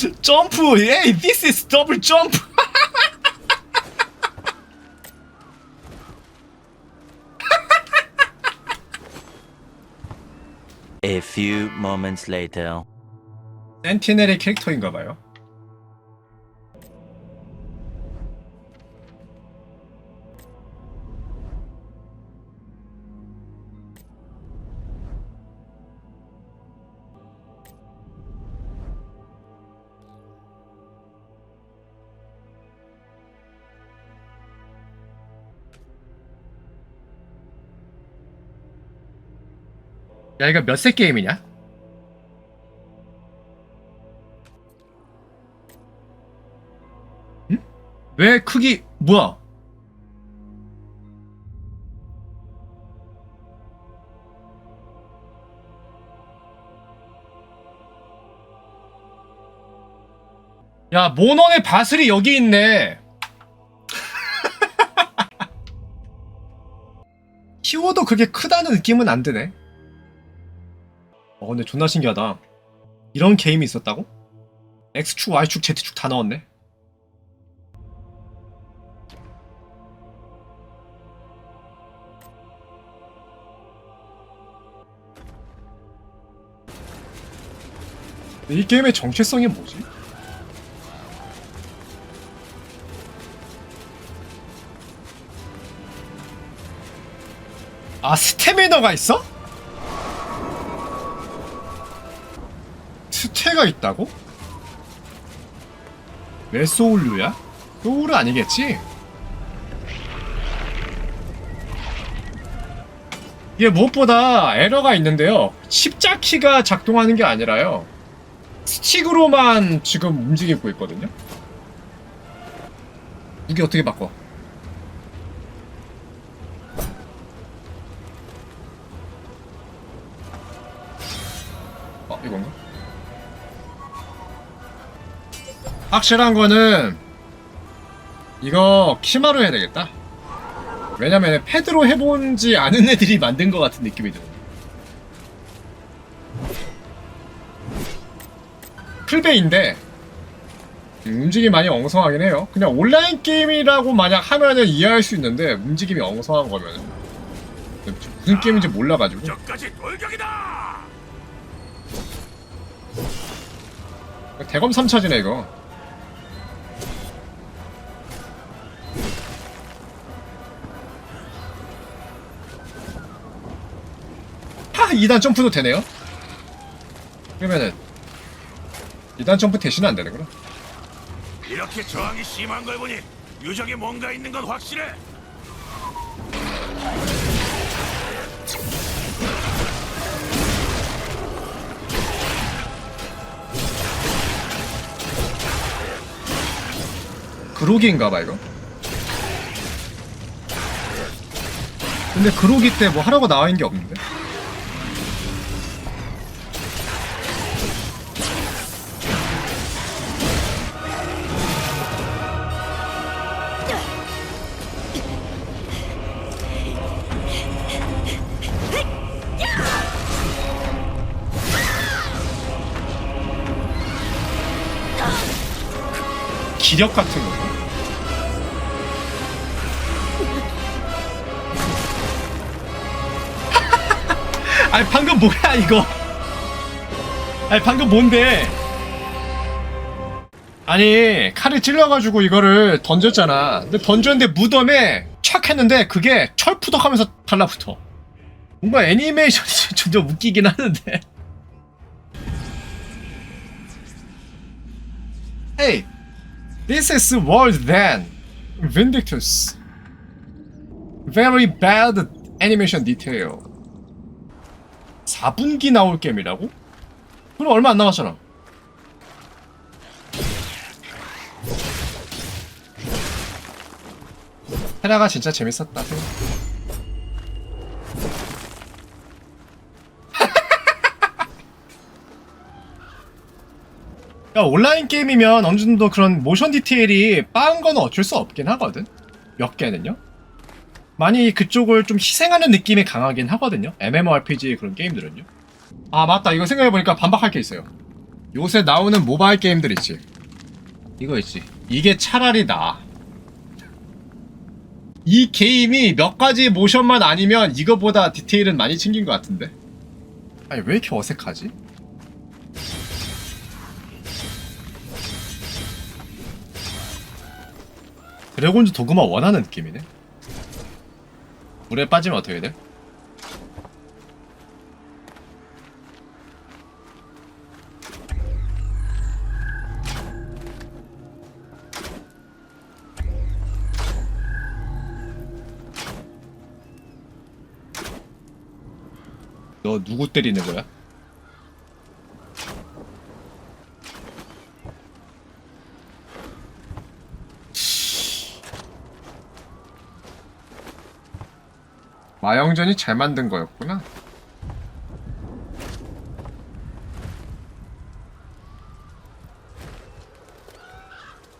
점프 에이 this is double jump A few moments later. 센티넬의 캐릭터인가봐요 야 이거 몇 세 게임이냐? 왜 크기 뭐야? 야 모넌의 바슬이 여기 있네. 키워도 그게 크다는 느낌은 안 드네. 어 근데 존나 신기하다. 이런 게임이 있었다고? X축, Y축, Z축 다 나왔네. 이 게임의 정체성이 뭐지? 아 스태미너가 있어? 스태가 있다고? 왜 소울류야? 소울은 아니겠지? 이게 무엇보다 에러가 있는데요 십자키가 작동하는 게 아니라요 스틱으로만 지금 움직이고 있거든요. 무기 어떻게 바꿔? 확실한 거는 이거 키마로 해야 되겠다. 왜냐면 패드로 해본지 아는 애들이 만든 것 같은 느낌이 들어. 풀베인데 음, 움직임이 많이 엉성하긴 해요. 그냥 온라인 게임이라고 만약 하면은 이해할 수 있는데 움직임이 엉성한 거면은 무슨 게임인지 몰라가지고 저까지 돌격이다! 대검 3차지네 이거. 2단 점프도 되네요. 그러면은 2단 점프 대신은 안 되는구나. 이렇게 저항이 심한 걸 보니 유적에 뭔가 있는 건 확실해. 그로기인가봐 이거. 근데 그로기 때 뭐 하라고 나와 있는 게 없는데. 기력 같은 거. 아니 방금 뭐야 이거? 아니 방금 뭔데? 아니 칼을 찔러가지고 이거를 던졌잖아. 근데 던졌는데 무덤에 착 했는데 그게 철푸덕하면서 달라붙어. 뭔가 애니메이션이 좀, 좀 웃기긴 하는데. Hey, this is worse than Vindictus. Very bad animation detail. 4분기 나올 게임이라고? 그럼 얼마 안 남았잖아. 테라가 진짜 재밌었다. 야, 온라인 게임이면 어느 정도 그런 모션 디테일이 빠은 건 어쩔 수 없긴 하거든. 몇 개는요. 많이 그쪽을 좀 희생하는 느낌이 강하긴 하거든요. MMORPG 그런 게임들은요. 아 맞다 이거 생각해보니까 반박할 게 있어요. 요새 나오는 모바일 게임들 있지. 이거 있지. 이게 차라리 나아. 이 게임이 몇 가지 모션만 아니면 이거보다 디테일은 많이 챙긴 것 같은데. 아니 왜 이렇게 어색하지? 드래곤즈 도그마 원하는 느낌이네. 물에 빠지면 어떻게 돼? 너 누구 때리는 거야? 마영전이 잘 만든 거였구나.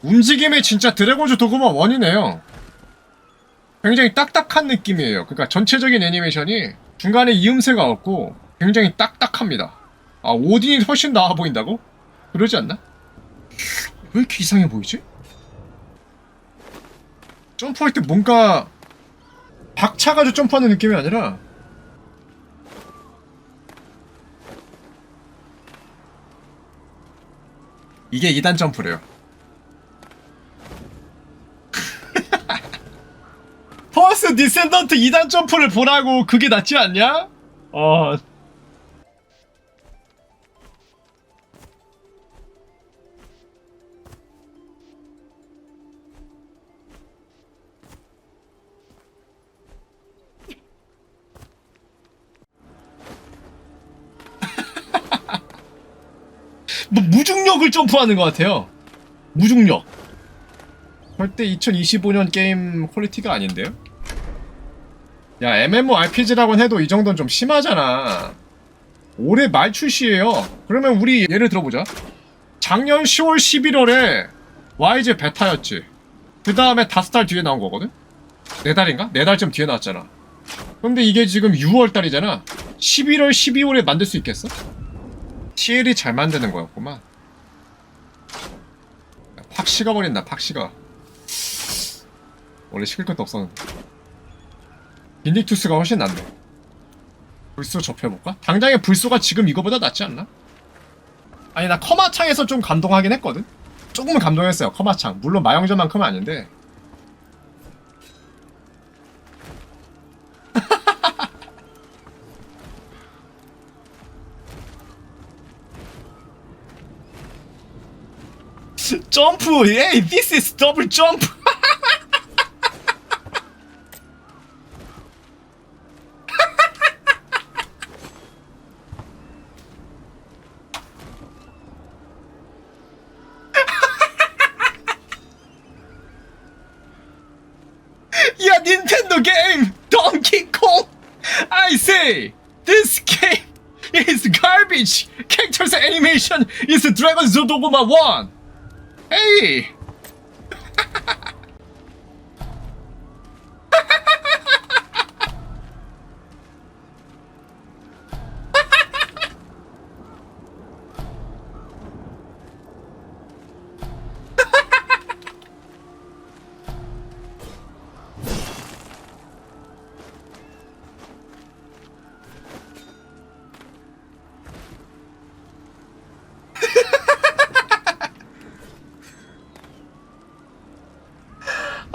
움직임이 진짜 드래곤즈 도그마 원이네요. 굉장히 딱딱한 느낌이에요. 그러니까 전체적인 애니메이션이 중간에 이음새가 없고 굉장히 딱딱합니다. 아 오딘이 훨씬 나아 보인다고? 그러지 않나? 왜 이렇게 이상해 보이지? 점프할 때 뭔가 박차가지고 점프하는 느낌이 아니라 이게 2단 점프래요. 퍼스 디센던트 2단 점프를 보라고 그게 낫지 않냐? 어. 뭐 무중력을 점프하는 것 같아요. 무중력. 절대 2025년 게임 퀄리티가 아닌데요? 야 MMORPG라고 해도 이 정도는 좀 심하잖아 올해 말 출시예요 그러면 우리 예를 들어보자 작년 10월 11월에 YG 베타였지 그 다음에 다섯 달 뒤에 나온 거거든? 네 달인가? 네 달쯤 뒤에 나왔잖아 근데 이게 지금 6월 달이잖아 11월 12월에 만들 수 있겠어? TL이 잘 만드는 거였구만 팍 식어버린다 팍 식어 원래 식을 것도 없었는데 빈딕투스가 훨씬 낫네 불소 접해볼까? 당장의 불소가 지금 이거보다 낫지 않나? 아니 나 커마창에서 좀 감동하긴 했거든? 조금은 감동했어요 커마창 물론 마영전만큼은 아닌데 Jump! Hey, this is double jump! yeah, Nintendo game! Donkey Kong! I say! This game is garbage! Characters animation is Dragon's Dogma 1! Hey!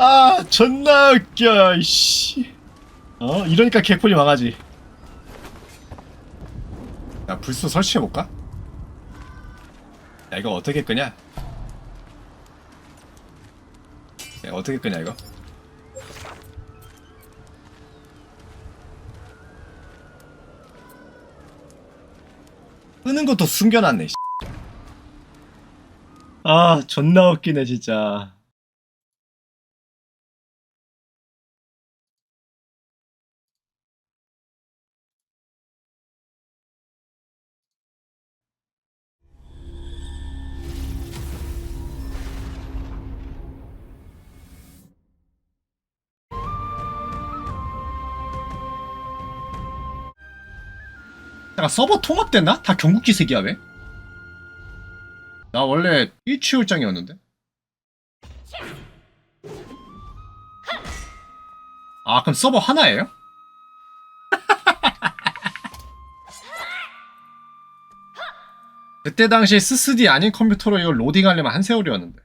아 존나 웃겨 씨. 어 이러니까 개콘이 망하지 야 불소 설치해볼까? 야 이거 어떻게 끄냐? 야 어떻게 끄냐 이거? 끄는 것도 숨겨놨네 씨. 아 존나 웃기네 진짜 잠깐 서버 통합됐나? 다 경국지색이야 왜? 나 원래 일취홀장이었는데? 아 그럼 서버 하나예요? 그때 당시 SSD 아닌 컴퓨터로 이걸 로딩하려면 한 세월이었는데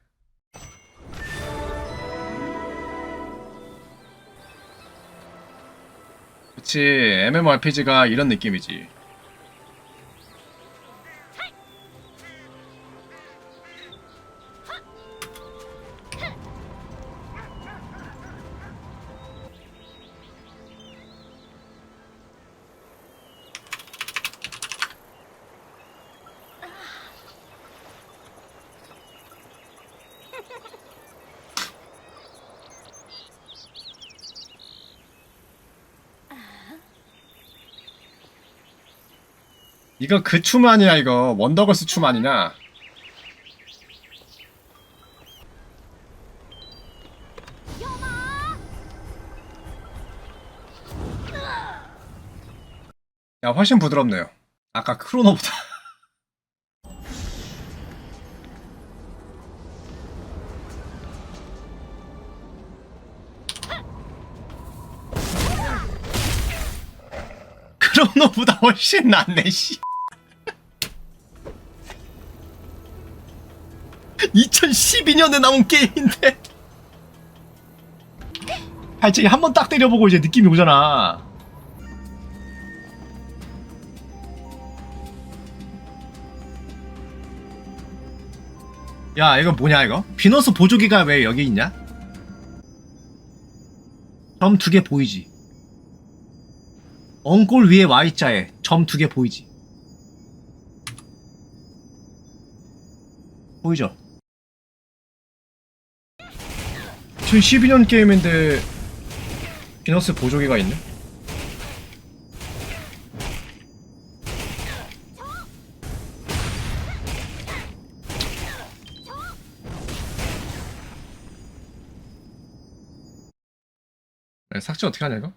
그치 MMORPG가 이런 느낌이지 이거 그 춤 아니야 이거. 원더걸스 춤 아니냐? 야 훨씬 부드럽네요. 아까 크로노보다. 크로노보다 훨씬 낫네 씨 2012년에 나온 게임인데 발차기 한 번 딱 때려보고 이제 느낌이 오잖아 야 이거 뭐냐 이거? 비너스 보조기가 왜 여기 있냐? 점 두 개 보이지? 엉골 위에 Y자에 점 두 개 보이지? 보이죠? 2012년 게임인데 비너스 보조기가 있네? 네, 삭제 어떻게 하냐 이거?